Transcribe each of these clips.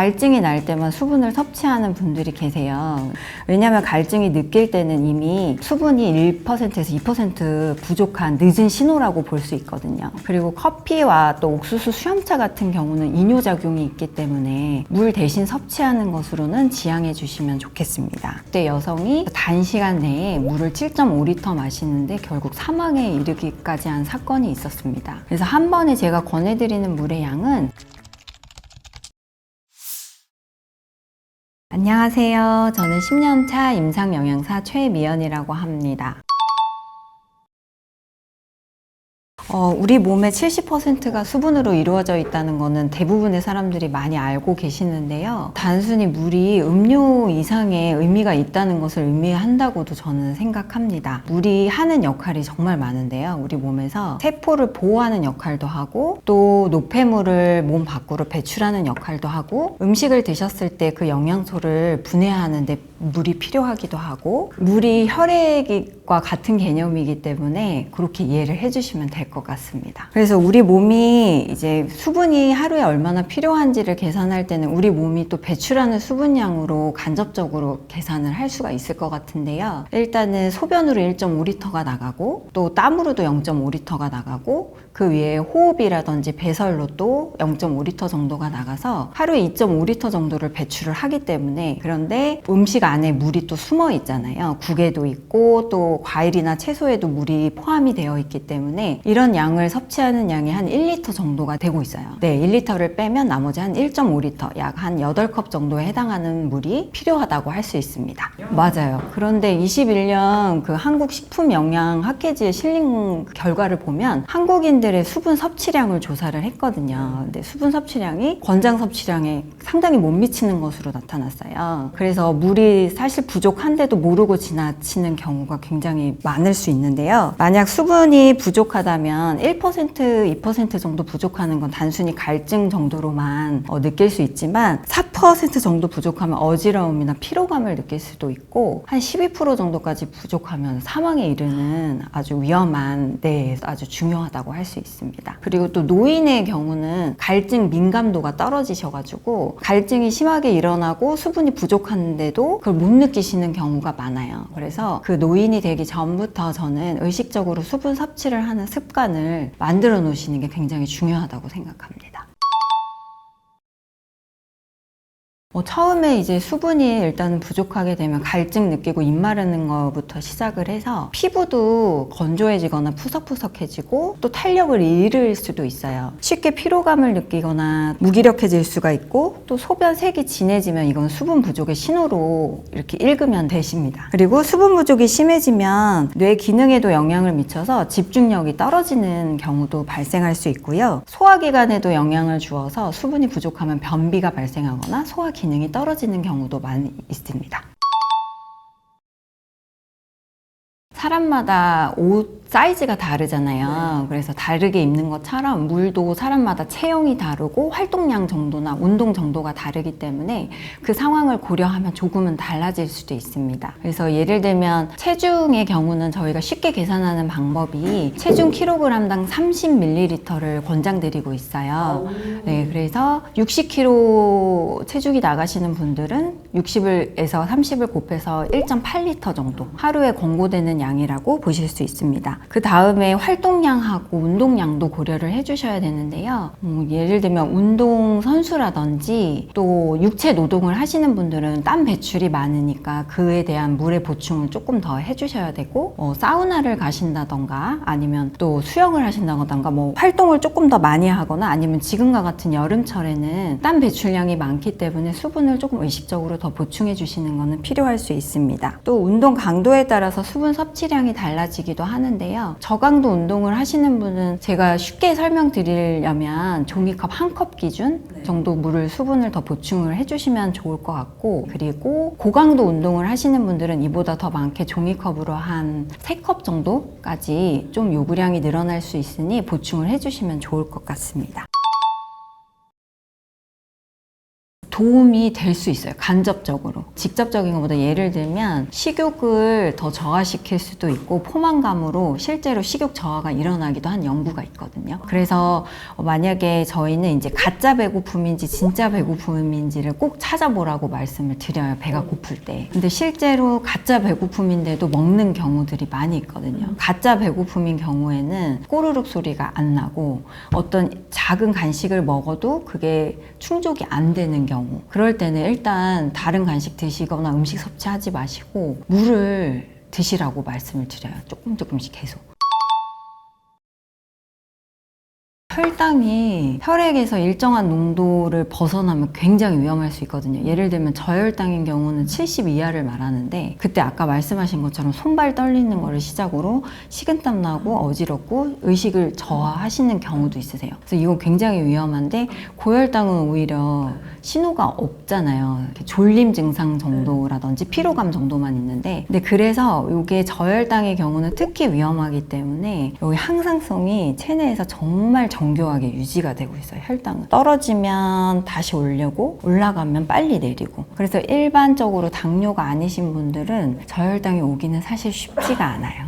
갈증이 날 때만 수분을 섭취하는 분들이 계세요. 왜냐하면 갈증이 느낄 때는 이미 수분이 1%에서 2% 부족한 늦은 신호라고 볼 수 있거든요. 그리고 커피와 또 옥수수 수염차 같은 경우는 이뇨작용이 있기 때문에 물 대신 섭취하는 것으로는 지양해 주시면 좋겠습니다. 그때 여성이 단시간 내에 물을 7.5리터 마시는데 결국 사망에 이르기까지 한 사건이 있었습니다. 그래서 한 번에 제가 권해드리는 물의 양은 안녕하세요. 저는 10년차 임상영양사 최미연이라고 합니다. 어, 우리 몸의 70%가 수분으로 이루어져 있다는 거는 대부분의 사람들이 많이 알고 계시는데요. 단순히 물이 음료 이상의 의미가 있다는 것을 의미한다고도 저는 생각합니다. 물이 하는 역할이 정말 많은데요. 우리 몸에서 세포를 보호하는 역할도 하고 또 노폐물을 몸 밖으로 배출하는 역할도 하고 음식을 드셨을 때 그 영양소를 분해하는데 물이 필요하기도 하고 물이 혈액과 같은 개념이기 때문에 그렇게 이해를 해주시면 될 것 같 습니다. 그래서 우리 몸이 이제 수분이 하루에 얼마나 필요한지를 계산할 때는 우리 몸이 또 배출하는 수분량으로 간접적으로 계산을 할 수가 있을 것 같은데요. 일단은 소변으로 1.5리터가 나가고 또 땀으로도 0.5리터가 나가고 그 위에 호흡이라든지 배설로 또 0.5리터 정도가 나가서 하루에 2.5리터 정도를 배출을 하기 때문에 그런데 음식 안에 물이 또 숨어 있잖아요. 국에도 있고 또 과일이나 채소에도 물이 포함이 되어 있기 때문에 이런 양을 섭취하는 양이 한 1리터 정도가 되고 있어요. 네, 1리터를 빼면 나머지 한 1.5리터, 약 한 8컵 정도에 해당하는 물이 필요하다고 할 수 있습니다. 맞아요. 그런데 21년 그 한국 식품 영양 학회지에 실린 결과를 보면 한국인 들의 수분 섭취량을 조사를 했거든요. 근데 수분 섭취량이 권장 섭취량에 상당히 못 미치는 것으로 나타났어요. 그래서 물이 사실 부족한데도 모르고 지나치는 경우가 굉장히 많을 수 있는데요. 만약 수분이 부족하다면 1% 2% 정도 부족하는 건 단순히 갈증 정도로만 어, 느낄 수 있지만 4% 정도 부족하면 어지러움이나 피로감을 느낄 수도 있고 한 12% 정도까지 부족하면 사망에 이르는 아주 위험한 네 아주 중요하다고 할 수 있습니다. 그리고 또 노인의 경우는 갈증 민감도가 떨어지셔가지고 갈증이 심하게 일어나고 수분이 부족한데도 그걸 못 느끼시는 경우가 많아요. 그래서 그 노인이 되기 전부터 저는 의식적으로 수분 섭취를 하는 습관을 만들어 놓으시는 게 굉장히 중요하다고 생각합니다. 뭐 처음에 이제 수분이 일단 부족하게 되면 갈증 느끼고 입 마르는 것부터 시작을 해서 피부도 건조해지거나 푸석푸석해지고 또 탄력을 잃을 수도 있어요. 쉽게 피로감을 느끼거나 무기력해질 수가 있고 또 소변 색이 진해지면 이건 수분 부족의 신호로 이렇게 읽으면 되십니다. 그리고 수분 부족이 심해지면 뇌 기능에도 영향을 미쳐서 집중력이 떨어지는 경우도 발생할 수 있고요. 소화기관에도 영향을 주어서 수분이 부족하면 변비가 발생하거나 소화 기능이 떨어지는 경우도 많이 있습니다. 사람마다 옷 사이즈가 다르잖아요. 그래서 다르게 입는 것처럼 물도 사람마다 체형이 다르고 활동량 정도나 운동 정도가 다르기 때문에 그 상황을 고려하면 조금은 달라질 수도 있습니다. 그래서 예를 들면 체중의 경우는 저희가 쉽게 계산하는 방법이 체중 킬로그램당 30ml를 권장드리고 있어요. 네, 그래서 60kg 체중이 나가시는 분들은 60에서 30을 곱해서 1.8리터 정도 하루에 권고되는 양이라고 보실 수 있습니다. 그 다음에 활동량하고 운동량도 고려를 해주셔야 되는데요. 뭐 예를 들면 운동 선수라든지 또 육체 노동을 하시는 분들은 땀 배출이 많으니까 그에 대한 물의 보충을 조금 더 해주셔야 되고 어, 사우나를 가신다던가 아니면 또 수영을 하신다던가 뭐 활동을 조금 더 많이 하거나 아니면 지금과 같은 여름철에는 땀 배출량이 많기 때문에 수분을 조금 의식적으로 더 보충해 주시는 것은 필요할 수 있습니다. 또 운동 강도에 따라서 수분 섭취량이 달라지기도 하는데 요. 저강도 운동을 하시는 분은 제가 쉽게 설명드리려면 종이컵 한 컵 기준 정도 물을 수분을 더 보충을 해주시면 좋을 것 같고 그리고 고강도 운동을 하시는 분들은 이보다 더 많게 종이컵으로 한 세 컵 정도까지 좀 요구량이 늘어날 수 있으니 보충을 해주시면 좋을 것 같습니다. 도움이 될 수 있어요. 간접적으로. 직접적인 것보다 예를 들면 식욕을 더 저하시킬 수도 있고 포만감으로 실제로 식욕 저하가 일어나기도 한 연구가 있거든요. 그래서 만약에 저희는 이제 가짜 배고픔인지 진짜 배고픔인지를 꼭 찾아보라고 말씀을 드려요. 배가 고플 때. 근데 실제로 가짜 배고픔인데도 먹는 경우들이 많이 있거든요. 가짜 배고픔인 경우에는 꼬르륵 소리가 안 나고 어떤 작은 간식을 먹어도 그게 충족이 안 되는 경우. 그럴 때는 일단 다른 간식 드시거나 음식 섭취하지 마시고 물을 드시라고 말씀을 드려요. 조금 조금씩 계속. 혈당이 혈액에서 일정한 농도를 벗어나면 굉장히 위험할 수 있거든요. 예를 들면 저혈당인 경우는 70 이하를 말하는데 그때 아까 말씀하신 것처럼 손발 떨리는 거를 시작으로 식은땀 나고 어지럽고 의식을 저하하시는 경우도 있으세요. 그래서 이거 굉장히 위험한데 고혈당은 오히려 신호가 없잖아요. 졸림 증상 정도라든지 피로감 정도만 있는데 근데 그래서 이게 저혈당의 경우는 특히 위험하기 때문에 여기 항상성이 체내에서 정말 정교하게 유지가 되고 있어요. 혈당은 떨어지면 다시 올려고 올라가면 빨리 내리고 그래서 일반적으로 당뇨가 아니신 분들은 저혈당이 오기는 사실 쉽지가 않아요.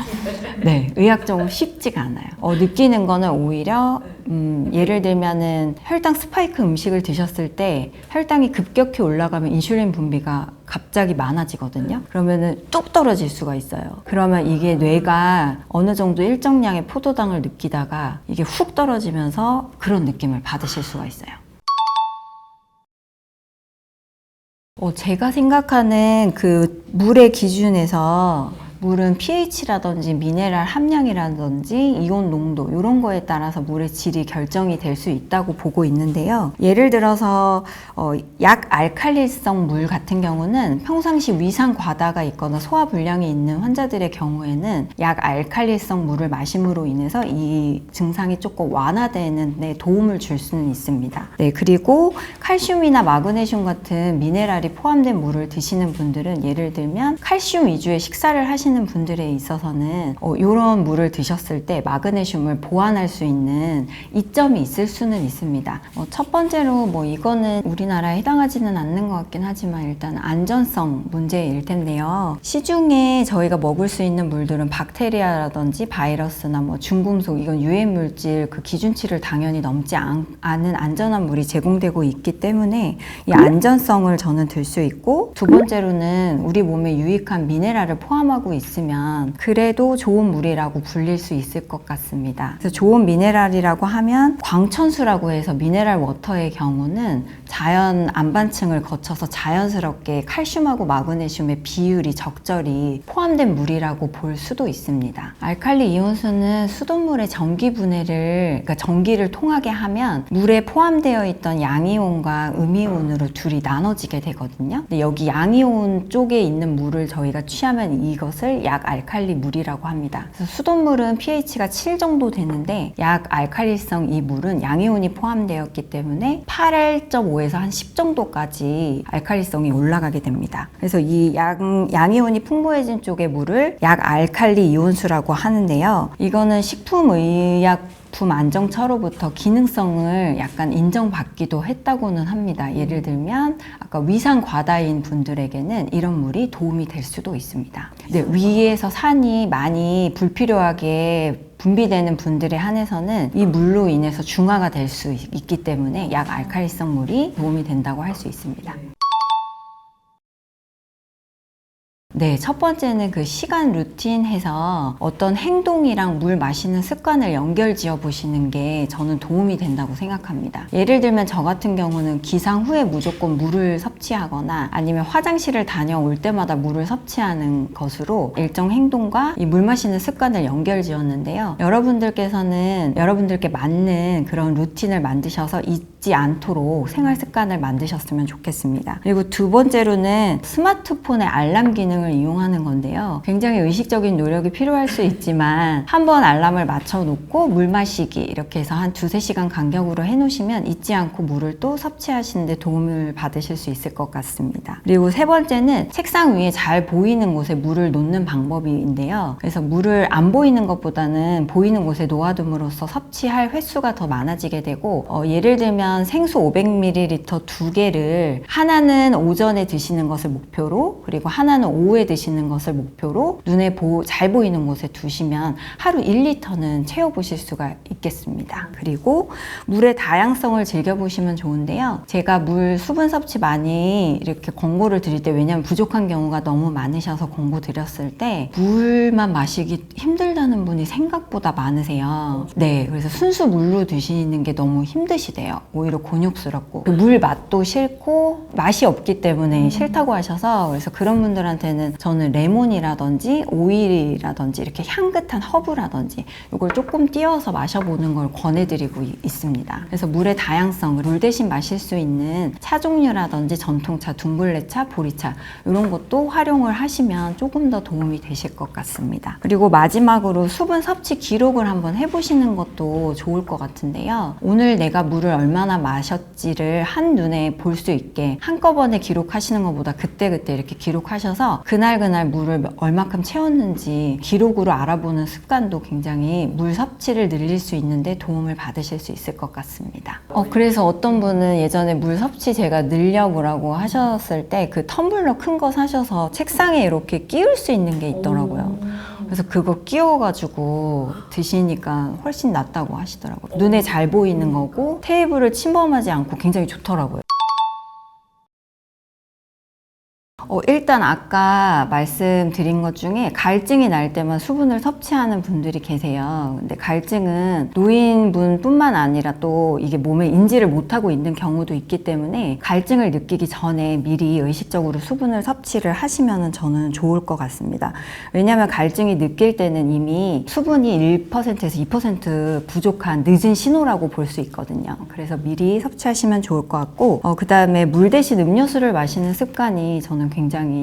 네, 의학적으로 쉽지가 않아요. 어, 느끼는 거는 오히려 음, 예를 들면은 혈당 스파이크 음식을 드셨을 때 혈당이 급격히 올라가면 인슐린 분비가 갑자기 많아지거든요. 그러면은 뚝 떨어질 수가 있어요. 그러면 이게 뇌가 어느 정도 일정량의 포도당을 느끼다가 이게 훅 떨어지면서 그런 느낌을 받으실 수가 있어요. 어, 제가 생각하는 그 물의 기준에서 물은 pH라든지 미네랄 함량이라든지 이온 농도 이런 거에 따라서 물의 질이 결정이 될 수 있다고 보고 있는데요. 예를 들어서 어, 약 알칼리성 물 같은 경우는 평상시 위산 과다가 있거나 소화 불량이 있는 환자들의 경우에는 약 알칼리성 물을 마심으로 인해서 이 증상이 조금 완화되는 데 도움을 줄 수는 있습니다. 네, 그리고 칼슘이나 마그네슘 같은 미네랄이 포함된 물을 드시는 분들은 예를 들면 칼슘 위주의 식사를 하시는 분들에 있어서는 어, 이런 물을 드셨을 때 마그네슘을 보완할 수 있는 이점이 있을 수는 있습니다. 어, 첫 번째로 뭐 이거는 우리나라에 해당하지는 않는 것 같긴 하지만 일단 안전성 문제일 텐데요. 시중에 저희가 먹을 수 있는 물들은 박테리아라든지 바이러스나 뭐 중금속 이건 유해 물질 그 기준치를 당연히 넘지 않, 않은 안전한 물이 제공되고 있기 때문에 이 안전성을 저는 들 수 있고 두 번째로는 우리 몸에 유익한 미네랄을 포함하고 있으면 그래도 좋은 물이라고 불릴 수 있을 것 같습니다. 그래서 좋은 미네랄이라고 하면 광천수라고 해서 미네랄 워터의 경우는 자연 안반층을 거쳐서 자연스럽게 칼슘하고 마그네슘의 비율이 적절히 포함된 물이라고 볼 수도 있습니다. 알칼리 이온수는 수돗물의 전기 분해를 그러니까 전기를 통하게 하면 물에 포함되어 있던 양이온과 음이온으로 둘이 나눠지게 되거든요. 근데 여기 양이온 쪽에 있는 물을 저희가 취하면 이것을 약 알칼리 물이라고 합니다. 그래서 수돗물은 pH가 7 정도 되는데 약 알칼리성 이 물은 양이온이 포함되었기 때문에 8.5에서 한 10 정도까지 알칼리성이 올라가게 됩니다. 그래서 이 양, 양이온이 풍부해진 쪽의 물을 약 알칼리 이온수라고 하는데요. 이거는 식품의약 품 안정처로부터 기능성을 약간 인정받기도 했다고는 합니다. 예를 들면 아까 위산 과다인 분들에게는 이런 물이 도움이 될 수도 있습니다. 네, 위에서 산이 많이 불필요하게 분비되는 분들에 한해서는 이 물로 인해서 중화가 될 수 있기 때문에 약 알칼리성 물이 도움이 된다고 할 수 있습니다. 네, 첫 번째는 그 시간 루틴 해서 어떤 행동이랑 물 마시는 습관을 연결 지어 보시는 게 저는 도움이 된다고 생각합니다. 예를 들면 저 같은 경우는 기상 후에 무조건 물을 섭취하거나 아니면 화장실을 다녀올 때마다 물을 섭취하는 것으로 일정 행동과 이 물 마시는 습관을 연결 지었는데요. 여러분들께서는 여러분들께 맞는 그런 루틴을 만드셔서 잊지 않도록 생활 습관을 만드셨으면 좋겠습니다. 그리고 두 번째로는 스마트폰의 알람 기능을 알람을 이용하는 건데요. 굉장히 의식적인 노력이 필요할 수 있지만 한번 알람을 맞춰 놓고 물 마시기 이렇게 해서 한 두세 시간 간격으로 해 놓으시면 잊지 않고 물을 또 섭취하시는데 도움을 받으실 수 있을 것 같습니다. 그리고 세 번째는 책상 위에 잘 보이는 곳에 물을 놓는 방법인데요. 그래서 물을 안 보이는 것보다는 보이는 곳에 놓아둠으로써 섭취할 횟수가 더 많아지게 되고 어, 예를 들면 생수 500ml 두 개를 하나는 오전에 드시는 것을 목표로 그리고 하나는 오후에 드시는 것을 목표로 눈에 보, 잘 보이는 곳에 두시면 하루 1리터는 채워보실 수가 있겠습니다. 그리고 물의 다양성을 즐겨보시면 좋은데요. 제가 물 수분 섭취 많이 이렇게 권고를 드릴 때 왜냐하면 부족한 경우가 너무 많으셔서 권고 드렸을 때 물만 마시기 힘들다는 분이 생각보다 많으세요. 네, 그래서 순수 물로 드시는 게 너무 힘드시대요. 오히려 곤욕스럽고 그 물 맛도 싫고 맛이 없기 때문에 싫다고 하셔서 그래서 그런 분들한테는 저는 레몬이라든지 오일이라든지 이렇게 향긋한 허브라든지 이걸 조금 띄어서 마셔보는 걸 권해드리고 이- 있습니다. 그래서 물의 다양성을 물 대신 마실 수 있는 차 종류라든지 전통차, 둥글레차, 보리차 이런 것도 활용을 하시면 조금 더 도움이 되실 것 같습니다. 그리고 마지막으로 수분 섭취 기록을 한번 해보시는 것도 좋을 것 같은데요. 오늘 내가 물을 얼마나 마셨지를 한 눈에 볼 수 있게 한꺼번에 기록하시는 것보다 그때그때 이렇게 기록하셔서 그 날그날 물을 얼마큼 채웠는지 기록으로 알아보는 습관도 굉장히 물 섭취를 늘릴 수 있는데 도움을 받으실 수 있을 것 같습니다. 어, 그래서 어떤 분은 예전에 물 섭취 제가 늘려보라고 하셨을 때 그 텀블러 큰 거 사셔서 책상에 이렇게 끼울 수 있는 게 있더라고요. 그래서 그거 끼워가지고 드시니까 훨씬 낫다고 하시더라고요. 눈에 잘 보이는 거고 테이블을 침범하지 않고 굉장히 좋더라고요. 어, 일단 아까 말씀드린 것 중에 갈증이 날 때만 수분을 섭취하는 분들이 계세요. 근데 갈증은 노인분뿐만 아니라 또 이게 몸에 인지를 못하고 있는 경우도 있기 때문에 갈증을 느끼기 전에 미리 의식적으로 수분을 섭취를 하시면 저는 좋을 것 같습니다. 왜냐하면 갈증이 느낄 때는 이미 수분이 1%에서 2% 부족한 늦은 신호라고 볼 수 있거든요. 그래서 미리 섭취하시면 좋을 것 같고, 그 다음에 물 대신 음료수를 마시는 습관이 저는 굉장히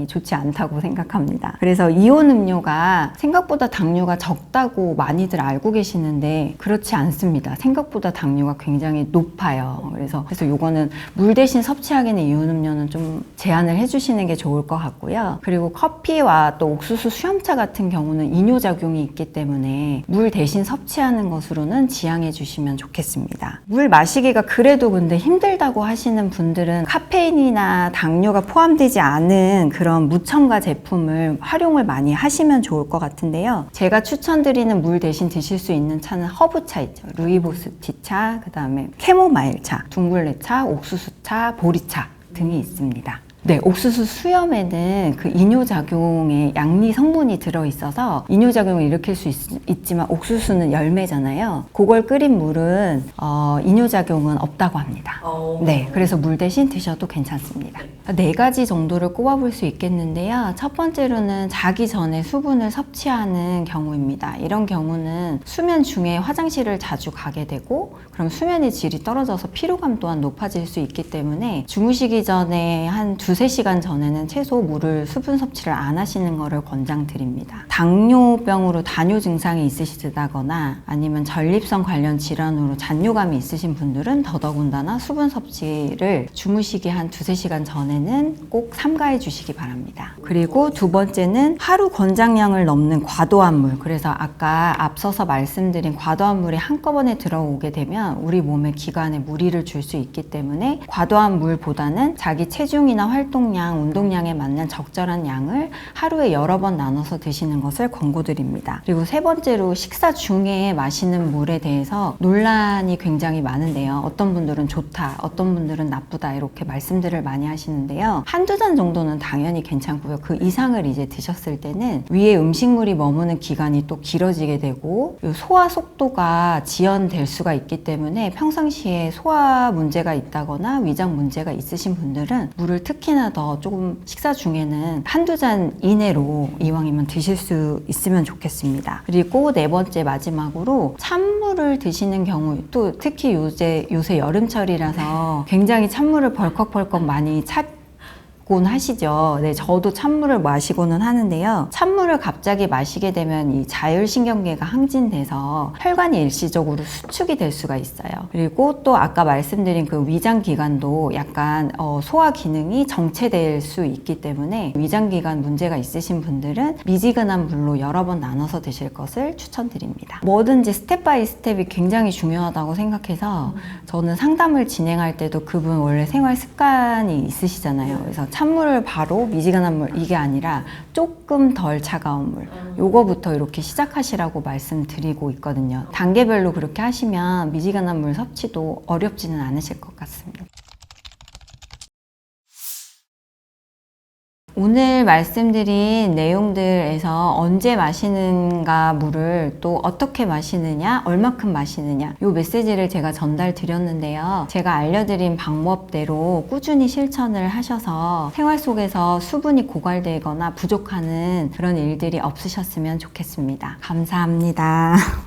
좋지 않다고 생각합니다. 그래서 이온 음료가 생각보다 당류가 적다고 많이들 알고 계시는데 그렇지 않습니다. 생각보다 당류가 굉장히 높아요. 그래서 그래서 요거는 물 대신 섭취하기는 이온 음료는 좀 제한을 해주시는 게 좋을 것 같고요. 그리고 커피와 또 옥수수 수염차 같은 경우는 이뇨 작용이 있기 때문에 물 대신 섭취하는 것으로는 지양해 주시면 좋겠습니다. 물 마시기가 그래도 근데 힘들다고 하시는 분들은 카페인이나 당류가 포함되지 않은 그런 무첨가 제품을 활용을 많이 하시면 좋을 것 같은데요. 제가 추천드리는 물 대신 드실 수 있는 차는 허브차 있죠. 루이보스 티 차, 그 다음에 캐모마일 차, 둥글레 차, 옥수수 차, 보리차 등이 있습니다. 네, 옥수수 수염에는 그 이뇨작용의 양리 성분이 들어있어서 이뇨작용을 일으킬 수 있, 지만 옥수수는 열매잖아요. 그걸 끓인 물은 어, 이뇨작용은 없다고 합니다. 네, 그래서 물 대신 드셔도 괜찮습니다. 네 가지 정도를 꼽아볼 수 있겠는데요. 첫 번째로는 자기 전에 수분을 섭취하는 경우입니다. 이런 경우는 수면 중에 화장실을 자주 가게 되고, 그럼 수면의 질이 떨어져서 피로감 또한 높아질 수 있기 때문에 주무시기 전에 한 두세 시간 전에는 최소 물을 수분 섭취를 안 하시는 것을 권장드립니다. 당뇨병으로 다뇨 증상이 있으시다거나 아니면 전립선 관련 질환으로 잔뇨감이 있으신 분들은 더더군다나 수분 섭취를 주무시기 한 두세 시간 전에 는 꼭 삼가해 주시기 바랍니다. 그리고 두 번째는 하루 권장량을 넘는 과도한 물. 그래서 아까 앞서서 말씀드린 과도한 물이 한꺼번에 들어오게 되면 우리 몸의 기관에 무리를 줄 수 있기 때문에 과도한 물보다는 자기 체중이나 활동량, 운동량에 맞는 적절한 양을 하루에 여러 번 나눠서 드시는 것을 권고드립니다. 그리고 세 번째로 식사 중에 마시는 물에 대해서 논란이 굉장히 많은데요. 어떤 분들은 좋다, 어떤 분들은 나쁘다 이렇게 말씀들을 많이 하시는데 요. 한두 잔 정도는 당연히 괜찮고요. 그 이상을 이제 드셨을 때는 위에 음식물이 머무는 기간이 또 길어지게 되고 이 소화 속도가 지연될 수가 있기 때문에 평상시에 소화 문제가 있다거나 위장 문제가 있으신 분들은 물을 특히나 더 조금 식사 중에는 한두 잔 이내로 이왕이면 드실 수 있으면 좋겠습니다. 그리고 네 번째 마지막으로 찬물을 드시는 경우 또 특히 요새 요새 여름철이라서 굉장히 찬물을 벌컥벌컥 많이 찾듣 곤 하시죠. 네, 저도 찬물을 마시고는 하는데요. 찬물을 갑자기 마시게 되면 이 자율신경계가 항진돼서 혈관이 일시적으로 수축이 될 수가 있어요. 그리고 또 아까 말씀드린 그 위장 기관도 약간 어, 소화 기능이 정체될 수 있기 때문에 위장 기관 문제가 있으신 분들은 미지근한 물로 여러 번 나눠서 드실 것을 추천드립니다. 뭐든지 스텝 바이 스텝이 굉장히 중요하다고 생각해서 저는 상담을 진행할 때도 그분 원래 생활 습관이 있으시잖아요. 그래서 찬물을 바로 미지근한 물 이게 아니라 조금 덜 차가운 물 요거부터 이렇게 시작하시라고 말씀드리고 있거든요. 단계별로 그렇게 하시면 미지근한 물 섭취도 어렵지는 않으실 것 같습니다. 오늘 말씀드린 내용들에서 언제 마시는가 물을 또 어떻게 마시느냐, 얼마큼 마시느냐, 요 메시지를 제가 전달 드렸는데요. 제가 알려드린 방법대로 꾸준히 실천을 하셔서 생활 속에서 수분이 고갈되거나 부족하는 그런 일들이 없으셨으면 좋겠습니다. 감사합니다.